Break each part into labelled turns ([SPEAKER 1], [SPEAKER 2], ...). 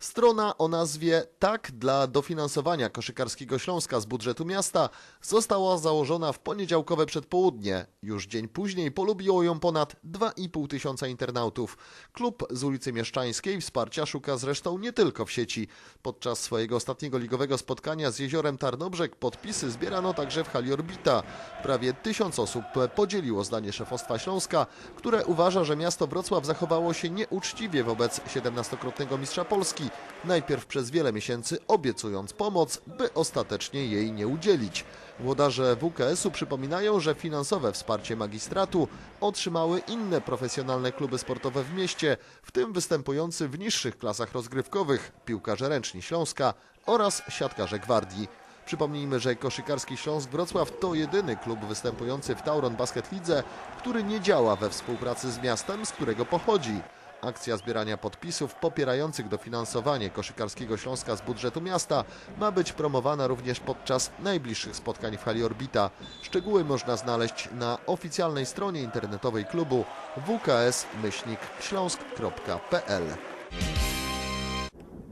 [SPEAKER 1] Strona o nazwie Tak dla dofinansowania koszykarskiego Śląska z budżetu miasta została założona w poniedziałkowe przedpołudnie. Już dzień później polubiło ją ponad 2,5 tysiąca internautów. Klub z ulicy Mieszczańskiej wsparcia szuka zresztą nie tylko w sieci. Podczas swojego ostatniego ligowego spotkania z Jeziorem Tarnobrzeg podpisy zbierano także w hali Orbita. Prawie tysiąc osób podzieliło zdanie szefostwa Śląska, które uważa, że miasto Wrocław zachowało się nieuczciwie wobec 17-krotnego mistrza Polski, najpierw przez wiele miesięcy obiecując pomoc, by ostatecznie jej nie udzielić. Włodarze WKS-u przypominają, że finansowe wsparcie magistratu otrzymały inne profesjonalne kluby sportowe w mieście, w tym występujący w niższych klasach rozgrywkowych piłkarze ręczni Śląska oraz siatkarze Gwardii. Przypomnijmy, że koszykarski Śląsk Wrocław to jedyny klub występujący w Tauron Basket Lidze, który nie działa we współpracy z miastem, z którego pochodzi. Akcja zbierania podpisów popierających dofinansowanie koszykarskiego Śląska z budżetu miasta ma być promowana również podczas najbliższych spotkań w hali Orbita. Szczegóły można znaleźć na oficjalnej stronie internetowej klubu wks-śląsk.pl.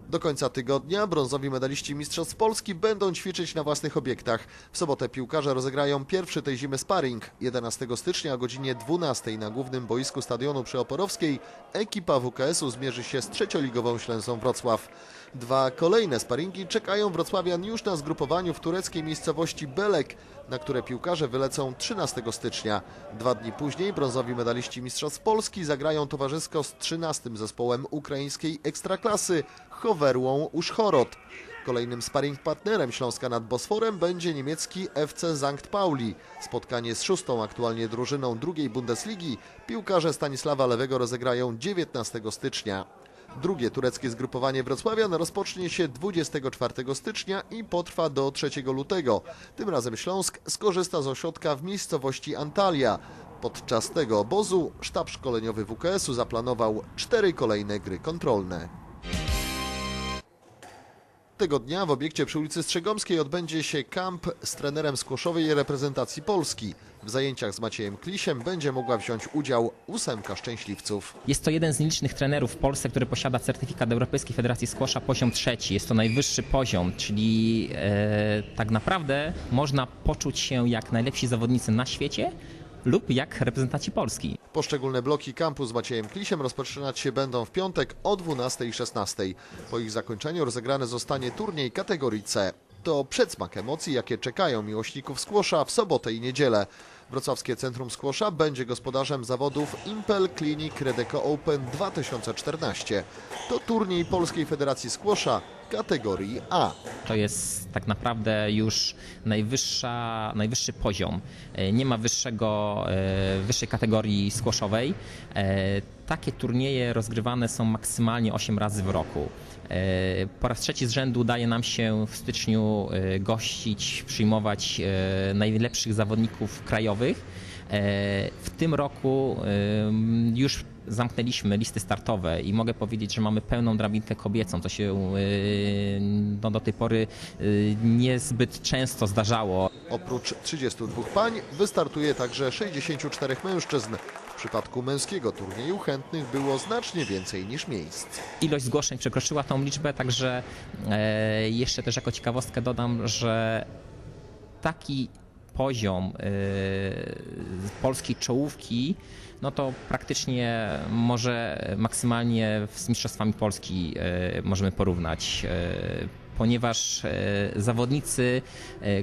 [SPEAKER 1] Do końca tygodnia brązowi medaliści Mistrzostw Polski będą ćwiczyć na własnych obiektach. W sobotę piłkarze rozegrają pierwszy tej zimy sparring. 11 stycznia o godzinie 12 na głównym boisku stadionu przy Oporowskiej ekipa WKS-u zmierzy się z trzecioligową Ślęsą Wrocław. Dwa kolejne sparingi czekają wrocławian już na zgrupowaniu w tureckiej miejscowości Belek, na które piłkarze wylecą 13 stycznia. Dwa dni później brązowi medaliści Mistrzostw Polski zagrają towarzysko z 13 zespołem ukraińskiej ekstraklasy Hoverłą Uszchorod. Kolejnym sparring partnerem Śląska nad Bosforem będzie niemiecki FC Sankt Pauli. Spotkanie z szóstą aktualnie drużyną drugiej Bundesligi piłkarze Stanisława Lewego rozegrają 19 stycznia. Drugie tureckie zgrupowanie Wrocławian rozpocznie się 24 stycznia i potrwa do 3 lutego. Tym razem Śląsk skorzysta z ośrodka w miejscowości Antalya. Podczas tego obozu sztab szkoleniowy WKS-u zaplanował cztery kolejne gry kontrolne. Tego dnia w obiekcie przy ulicy Strzegomskiej odbędzie się kamp z trenerem skłoszowej reprezentacji Polski. W zajęciach z Maciejem Klisiem będzie mogła wziąć udział ósemka szczęśliwców.
[SPEAKER 2] Jest to jeden z nielicznych trenerów w Polsce, który posiada certyfikat Europejskiej Federacji Squasha poziom trzeci. Jest to najwyższy poziom, czyli e, tak naprawdę można poczuć się jak najlepsi zawodnicy na świecie lub jak reprezentanci Polski.
[SPEAKER 1] Poszczególne bloki kampu z Maciejem Klisiem rozpoczynać się będą w piątek o 12 i 16. Po ich zakończeniu rozegrany zostanie turniej kategorii C. To przedsmak emocji, jakie czekają miłośników skłosza w sobotę i niedzielę. Wrocławskie Centrum Skłosza będzie gospodarzem zawodów Impel Clinic Redeco Open 2014. To turniej Polskiej Federacji Skłosza kategorii A.
[SPEAKER 2] To jest tak naprawdę już najwyższa, najwyższy poziom. E, Nie ma wyższego, e, wyższej kategorii skłoszowej. E, Takie turnieje rozgrywane są maksymalnie 8 razy w roku. Po raz trzeci z rzędu udaje nam się w styczniu gościć, przyjmować najlepszych zawodników krajowych. W tym roku już zamknęliśmy listy startowe i mogę powiedzieć, że mamy pełną drabinkę kobiecą, co się e, no, do tej pory e, niezbyt często zdarzało.
[SPEAKER 1] Oprócz 32 pań wystartuje także 64 mężczyzn. W przypadku męskiego turnieju chętnych było znacznie więcej niż miejsc.
[SPEAKER 2] Ilość zgłoszeń przekroczyła tą liczbę, także e, jeszcze też jako ciekawostkę dodam, że taki poziom e, polskiej czołówki, no to praktycznie może maksymalnie z Mistrzostwami Polski e, możemy porównać. E, Ponieważ e, zawodnicy,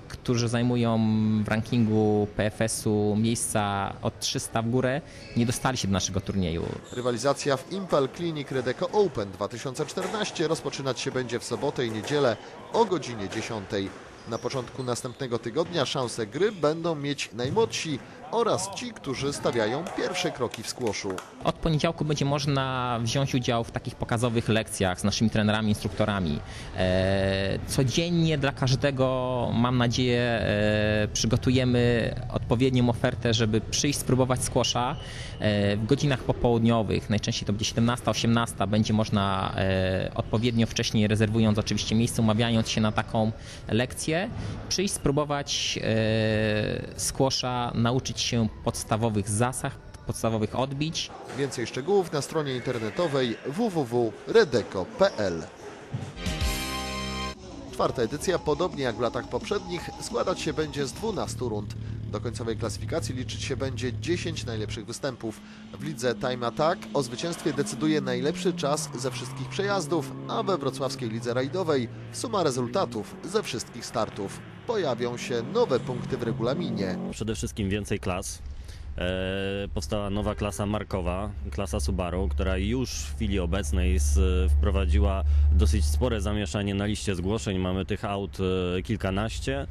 [SPEAKER 2] którzy zajmują w rankingu PFS-u miejsca od 300 w górę, nie dostali się do naszego turnieju.
[SPEAKER 1] Rywalizacja w Impel Clinic Redeco Open 2014 rozpoczynać się będzie w sobotę i niedzielę o godzinie 10. Na początku następnego tygodnia szanse gry będą mieć najmłodsi oraz ci, którzy stawiają pierwsze kroki w skłoszu.
[SPEAKER 2] Od poniedziałku będzie można wziąć udział w takich pokazowych lekcjach z naszymi trenerami, instruktorami. E, Codziennie dla każdego, mam nadzieję, e, przygotujemy odpowiednią ofertę, żeby przyjść, spróbować squasha e, w godzinach popołudniowych. Najczęściej to będzie 17-18. Będzie można odpowiednio wcześniej, rezerwując oczywiście miejsce, umawiając się na taką lekcję, przyjść, spróbować e, squasha, nauczyć się podstawowych zasad, podstawowych odbić.
[SPEAKER 1] Więcej szczegółów na stronie internetowej www.redeco.pl. Czwarta edycja, podobnie jak w latach poprzednich, składać się będzie z 12 rund. Do końcowej klasyfikacji liczyć się będzie 10 najlepszych występów. W lidze Time Attack o zwycięstwie decyduje najlepszy czas ze wszystkich przejazdów, a we wrocławskiej lidze rajdowej suma rezultatów ze wszystkich startów. Pojawią się nowe punkty w regulaminie.
[SPEAKER 3] Przede wszystkim więcej klas. E, powstała nowa klasa markowa, klasa Subaru, która już w chwili obecnej z, wprowadziła dosyć spore zamieszanie na liście zgłoszeń. Mamy tych aut e, kilkanaście.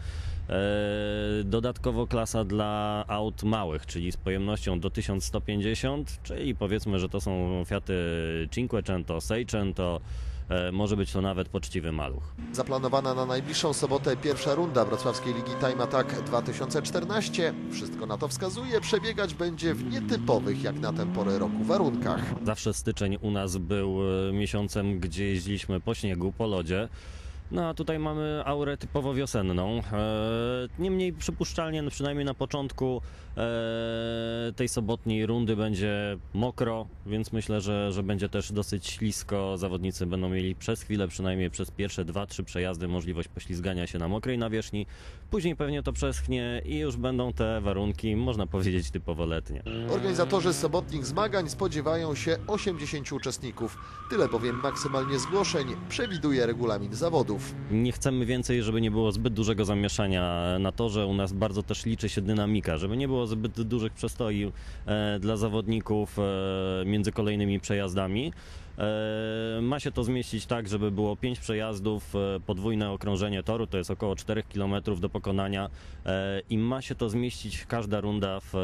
[SPEAKER 3] E, dodatkowo klasa dla aut małych, czyli z pojemnością do 1150, czyli powiedzmy, że to są Fiaty Cinquecento, Seicento, może być to nawet poczciwy maluch.
[SPEAKER 1] Zaplanowana na najbliższą sobotę pierwsza runda wrocławskiej Ligi Time Attack 2014. Wszystko na to wskazuje, przebiegać będzie w nietypowych jak na tę porę roku warunkach.
[SPEAKER 3] Zawsze styczeń u nas był e, miesiącem, gdzie jeździliśmy po śniegu, po lodzie. No a tutaj mamy aurę typowo wiosenną. E, Niemniej przypuszczalnie, no przynajmniej na początku e, tej sobotniej rundy będzie mokro, więc myślę, że, że będzie też dosyć ślisko. Zawodnicy będą mieli przez chwilę, przynajmniej przez pierwsze dwa, trzy przejazdy możliwość poślizgania się na mokrej nawierzchni. Później pewnie to przeschnie i już będą te warunki, można powiedzieć, typowo letnie.
[SPEAKER 1] Organizatorzy sobotnich zmagań spodziewają się 80 uczestników. Tyle bowiem maksymalnie zgłoszeń przewiduje regulamin zawodów.
[SPEAKER 3] Nie chcemy więcej, żeby nie było zbyt dużego zamieszania na torze. U nas bardzo też liczy się dynamika, żeby nie było zbyt dużych przestoi e, dla zawodników e, między kolejnymi przejazdami. E, ma się to zmieścić tak, żeby było 5 przejazdów, e, podwójne okrążenie toru, to jest około 4 km do pokonania e, i ma się to zmieścić każda runda w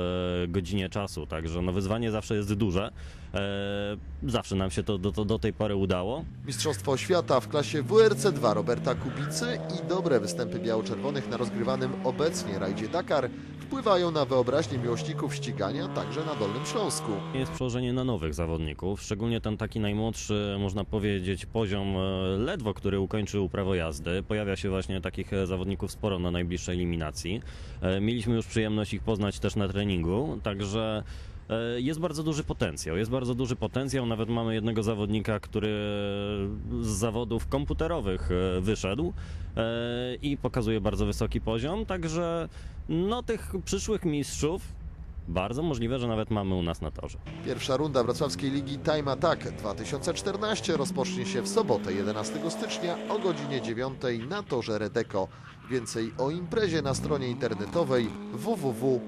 [SPEAKER 3] godzinie czasu, także no wyzwanie zawsze jest duże. Zawsze nam się to do, do tej pory udało.
[SPEAKER 1] Mistrzostwo świata w klasie WRC2 Roberta Kubicy i dobre występy biało-czerwonych na rozgrywanym obecnie rajdzie Dakar wpływają na wyobraźnię miłośników ścigania także na Dolnym Śląsku.
[SPEAKER 3] Jest przełożenie na nowych zawodników, szczególnie ten taki najmłodszy, można powiedzieć, poziom e, ledwo, który ukończył prawo jazdy. Pojawia się właśnie takich e, zawodników sporo na najbliższej eliminacji. E, Mieliśmy już przyjemność ich poznać też na treningu, także jest bardzo duży potencjał. Jest bardzo duży potencjał. Nawet mamy jednego zawodnika, który z zawodów komputerowych wyszedł i pokazuje bardzo wysoki poziom. Także no, tych przyszłych mistrzów bardzo możliwe, że nawet mamy u nas na torze.
[SPEAKER 1] Pierwsza runda wrocławskiej ligi Time Attack 2014 rozpocznie się w sobotę 11 stycznia o godzinie 9 na torze Redeko. Więcej o imprezie na stronie internetowej www.wlta.pl